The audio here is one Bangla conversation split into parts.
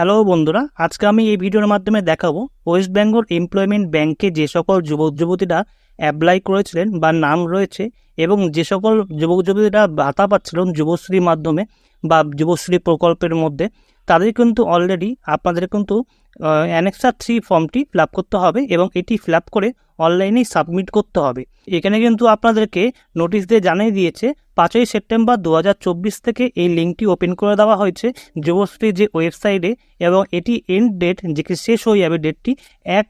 হ্যালো বন্ধুরা, আজকে আমি এই ভিডিওর মাধ্যমে দেখাবো ওয়েস্ট বেঙ্গল এমপ্লয়মেন্ট ব্যাংকে যে সকল যুবক যুবতীরা অ্যাপ্লাই করেছিলেন বা নাম রয়েছে এবং যে সকল যুবক যুবতীরা ভাতা পাচ্ছিলেন যুবশ্রীর মাধ্যমে বা যুবশ্রী প্রকল্পের মধ্যে, তাদের কিন্তু অলরেডি আপনাদের কিন্তু অ্যানেক্সার থ্রি ফর্মটি ফিল করতে হবে এবং এটি ফিল করে অনলাইনেই সাবমিট করতে হবে। এখানে কিন্তু আপনাদেরকে নোটিশ দিয়ে জানিয়ে দিয়েছে পাঁচই সেপ্টেম্বর দু হাজার চব্বিশ থেকে এই লিঙ্কটি ওপেন করে দেওয়া হয়েছে যুবশ্রী যে ওয়েবসাইটে এবং এটি এন্ড ডেট যে শেষ হয়ে যাবে ডেটটি এক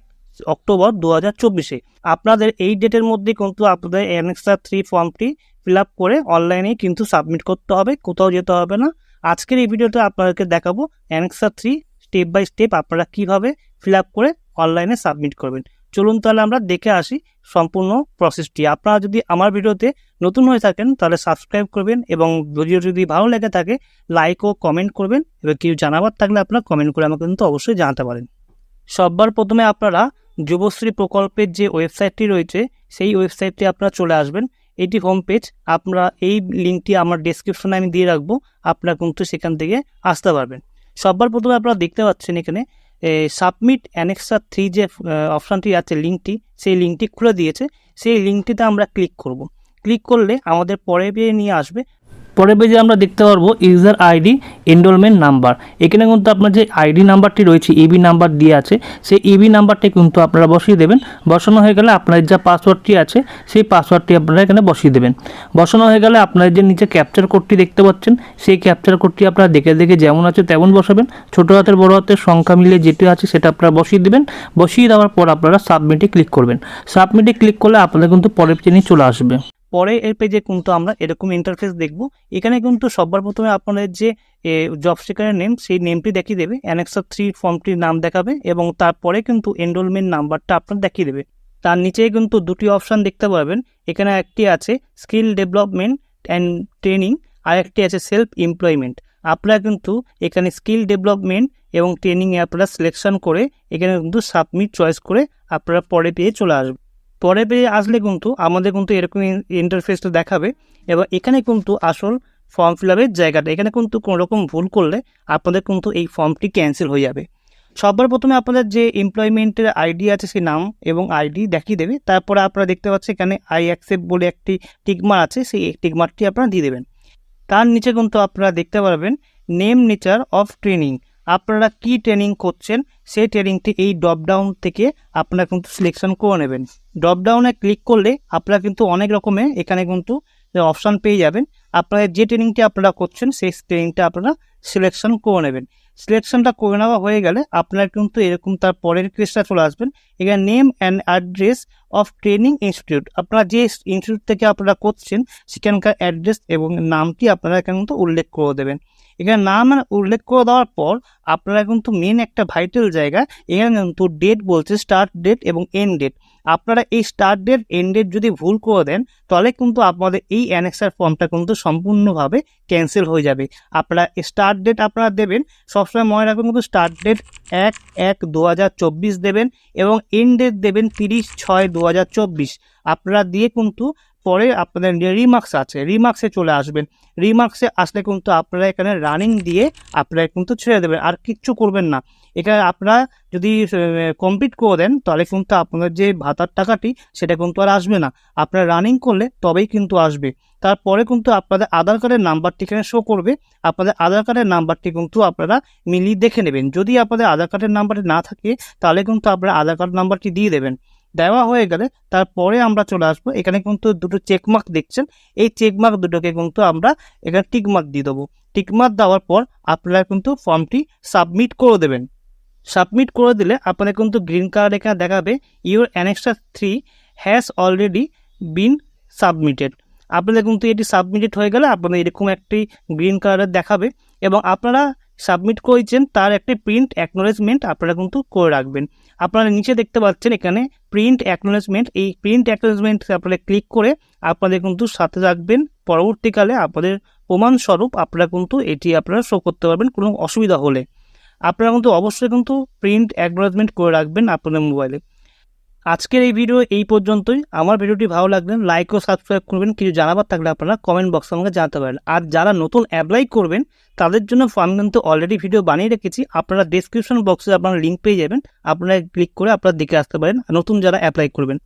অক্টোবর দু চব্বিশে। আপনাদের এই ডেটের মধ্যে কিন্তু আপনাদের অ্যানেক্সার থ্রি ফর্মটি ফিল আপ করে অনলাইনেই কিন্তু সাবমিট করতে হবে, কোথাও যেতে হবে না। আজকের এই ভিডিওতে আপনাদেরকে দেখাবো annexure three step by step আপনারা কীভাবে ফিল আপ করে অনলাইনে সাবমিট করবেন। চলুন তাহলে আমরা দেখে আসি সম্পূর্ণ প্রসেসটি আপনারা যদি আমার ভিডিওতে নতুন হয়ে থাকেন, তাহলে সাবস্ক্রাইব করবেন এবং ভিডিও যদি ভালো লেগে থাকে লাইক ও কমেন্ট করবেন। এবং কেউ জানাবার থাকলে আপনারা কমেন্ট করে আমাকে কিন্তু অবশ্যই জানাতে পারেন। সববার প্রথমে আপনারা যুবশ্রী প্রকল্পের যে ওয়েবসাইটটি রয়েছে, সেই ওয়েবসাইটটি আপনারা চলে আসবেন। এটি হোম পেজ আপনারা এই লিঙ্কটি আমার ডেসক্রিপশনে আমি দিয়ে রাখব। আপনারা কিন্তু সেখান থেকে আসতে পারবেন। সববার প্রথমে আপনারা দেখতে পাচ্ছেন এখানে সাবমিট অ্যানেক্সার থ্রি যে অপশানটি আছে লিঙ্কটি সেই লিঙ্কটি খুলে দিয়েছে। সেই লিঙ্কটিতে আমরা ক্লিক করব। ক্লিক করলে আমাদের পরে নিয়ে আসবে। পরের পেজে আমরা দেখতে পারব ইউজার আইডি এনরোলমেন্ট নাম্বার এখানে কিন্তু আপনার যে আইডি নাম্বারটি রয়েছে ইবি নাম্বার দিয়ে আছে, সেই ইবি নাম্বারটি কিন্তু আপনারা বসিয়ে দেবেন। বসানো হয়ে গেলে আপনার যা পাসওয়ার্ডটি আছে, সেই পাসওয়ার্ডটি আপনারা এখানে বসিয়ে দেবেন। বসানো হয়ে গেলে আপনার যে নিচে ক্যাপচার কোডটি দেখতে পাচ্ছেন, সেই ক্যাপচার কোডটি আপনারা দেখে দেখে যেমন আছে তেমন বসাবেন। ছোটো হাতের, বড় হাতের সংখ্যা মিলিয়ে যেটি আছে সেটা আপনারা বসিয়ে দেবেন। বসিয়ে দেওয়ার পর আপনারা সাবমিটে ক্লিক করবেন। সাবমিটে ক্লিক করলে আপনাদের কিন্তু পরের পেজে চলে আসবে। পরে এর পেজে কিন্তু আমরা এরকম ইন্টারফেস দেখব। এখানে কিন্তু সবার প্রথমে আপনাদের যে জব সেকারের নেম সেই নেমটি দেখিয়ে দেবে। অ্যানেক্সার থ্রি ফর্মটির নাম দেখাবে এবং তারপরে কিন্তু এনরোলমেন্ট নাম্বারটা আপনার দেখিয়ে দেবে। তার নিচেই কিন্তু দুটি অপশান দেখতে পাবেন এখানে একটি আছে স্কিল ডেভেলপমেন্ট অ্যান্ড ট্রেনিং আর একটি আছে সেলফ এমপ্লয়মেন্ট আপনারা কিন্তু এখানে স্কিল ডেভেলপমেন্ট এবং ট্রেনিংয়ে আপনারা সিলেকশন করে এখানে কিন্তু সাবমিট চয়েস করে আপনারা পরে পেয়ে চলে আসবেন। পরে পেয়ে আসলে কিন্তু আমাদের কিন্তু এরকম ইন্টারফেসটা দেখাবে এবং এখানে কিন্তু আসল ফর্ম ফিল আপের জায়গাটা, এখানে কিন্তু কোনো রকম ভুল করলে আপনাদের কিন্তু এই ফর্মটি ক্যান্সেল হয়ে যাবে। সবার প্রথমে আপনাদের যে এমপ্লয়মেন্টের আইডি আছে সেই নাম এবং আইডি দেখিয়ে দেবে, তারপরে আপনারা দেখতে পাচ্ছেন এখানে আই অ্যাকসেপ্ট বলে একটি টিকমার আছে, সেই টিকমারটি আপনারা দিয়ে দেবেন। তার নিচে কিন্তু আপনারা দেখতে পারবেন নেম নেচার অফ ট্রেনিং আপনারা কি ট্রেনিং করছেন, সেই ট্রেনিংটি এই ড্রপডাউন থেকে আপনারা কিন্তু সিলেকশন করে নেবেন। ড্রপডাউনে ক্লিক করলে আপনারা কিন্তু অনেক রকমের এখানে কিন্তু অপশান পেয়ে যাবেন। আপনারা যে ট্রেনিংটি আপনারা করছেন, সেই ট্রেনিংটা আপনারা সিলেকশন করে নেবেন। সিলেকশনটা করে নেওয়া হয়ে গেলে আপনারা কিন্তু এরকম তার পরের কেসটা চলে আসবেন। এখানে name and address of training institute আপনারা যে ইনস্টিটিউট থেকে আপনারা করছেন, সেখানকার অ্যাড্রেস এবং নামটি আপনারা এখানে কিন্তু উল্লেখ করে দেবেন। এখানে নাম উল্লেখ করে দেওয়ার পর আপনারা কিন্তু মেন একটা ভাইটাল জায়গা এখানে কিন্তু ডেট বলছে স্টার্ট ডেট এবং এন্ড ডেট আপনারা এই স্টার্ট ডেট এন্ড ডেট যদি ভুল করে দেন, তাহলে কিন্তু আপনাদের এই অ্যানেক্সার ফর্মটা কিন্তু সম্পূর্ণভাবে ক্যান্সেল হয়ে যাবে। আপনারা স্টার্ট ডেট আপনারা দেবেন, সবসময় মনে রাখবেন কিন্তু স্টার্ট ডেট এক এক দু দেবেন এবং এন্ড ডেট দেবেন তিরিশ ছয় দু আপনারা দিয়ে কিন্তু পরে আপনাদের যে রিমার্কস আছে রিমার্কসে চলে আসবেন। রিমার্কসে আসলে কিন্তু আপনারা এখানে রানিং দিয়ে আপনারা কিন্তু ছেড়ে দেবেন, আর কিচ্ছু করবেন না। এখানে আপনারা যদি কমপ্লিট করে দেন, তাহলে কিন্তু আপনাদের যে ভাতার টাকাটি, সেটা কিন্তু আর আসবে না। আপনারা রানিং করলে তবেই কিন্তু আসবে। তারপরে কিন্তু আপনাদের আধার কার্ডের নাম্বারটি এখানে শো করবে। আপনাদের আধার কার্ডের নাম্বারটি কিন্তু আপনারা মিলিয়ে দেখে নেবেন। যদি আপনাদের আধার কার্ডের নাম্বারটি না থাকে, তাহলে কিন্তু আপনারা আধার কার্ড নাম্বারটি দিয়ে দেবেন। দেওয়া হয়ে গেলে তারপরে আমরা চলে আসব। এখানে কিন্তু দুটো চেকমার্ক দেখছেন। এই চেকমার্ক দুটোকে কিন্তু আমরা এখানে টিকমার্ক দিয়ে দেবো। টিকমার্ক দেওয়ার পর আপনারা কিন্তু ফর্মটি সাবমিট করে দেবেন। সাবমিট করে দিলে আপনাদের কিন্তু গ্রিন কার্ড এখানে দেখাবে your annexure three has already been submitted আপনাদের কিন্তু এটি সাবমিটেড হয়ে গেলে আপনাদের এরকম একটি গ্রিন কার্ডের দেখাবে এবং আপনারা সাবমিট করেছেন, তার একটি প্রিন্ট অ্যাকনোলেজমেন্ট আপনারা কিন্তু করে রাখবেন। আপনারা নিচে দেখতে পাচ্ছেন এখানে প্রিন্ট অ্যাকনোলেজমেন্ট এই প্রিন্ট অ্যাকনোলেজমেন্ট আপনারা ক্লিক করে আপনাদের কিন্তু সাথে রাখবেন পরবর্তীকালে আপনাদের প্রমাণস্বরূপ আপনারা কিন্তু এটি আপনারা শো করতে পারবেন, কোনো অসুবিধা হলে। আপনারা কিন্তু অবশ্যই কিন্তু প্রিন্ট অ্যাকনোলেজমেন্ট করে রাখবেন আপনাদের মোবাইলে আজকের এই ভিডিও এই পর্যন্তই। আমার ভিডিওটি ভালো লাগলে লাইক ও সাবস্ক্রাইব করবেন। কিছু জানাবার থাকলে আপনারা কমেন্ট বক্সে আমাকে জানাতে পারেন। আর যারা নতুন অ্যাপ্লাই করবেন, তাদের জন্য ফর্ম কিন্তু অলরেডি ভিডিও বানিয়ে রেখেছি। আপনারা ডিসক্রিপশন বক্সে আপনারা লিঙ্ক পেয়ে যাবেন। আপনারা ক্লিক করে আপনারা দেখে আসতে পারেন। নতুন যারা অ্যাপ্লাই করবেন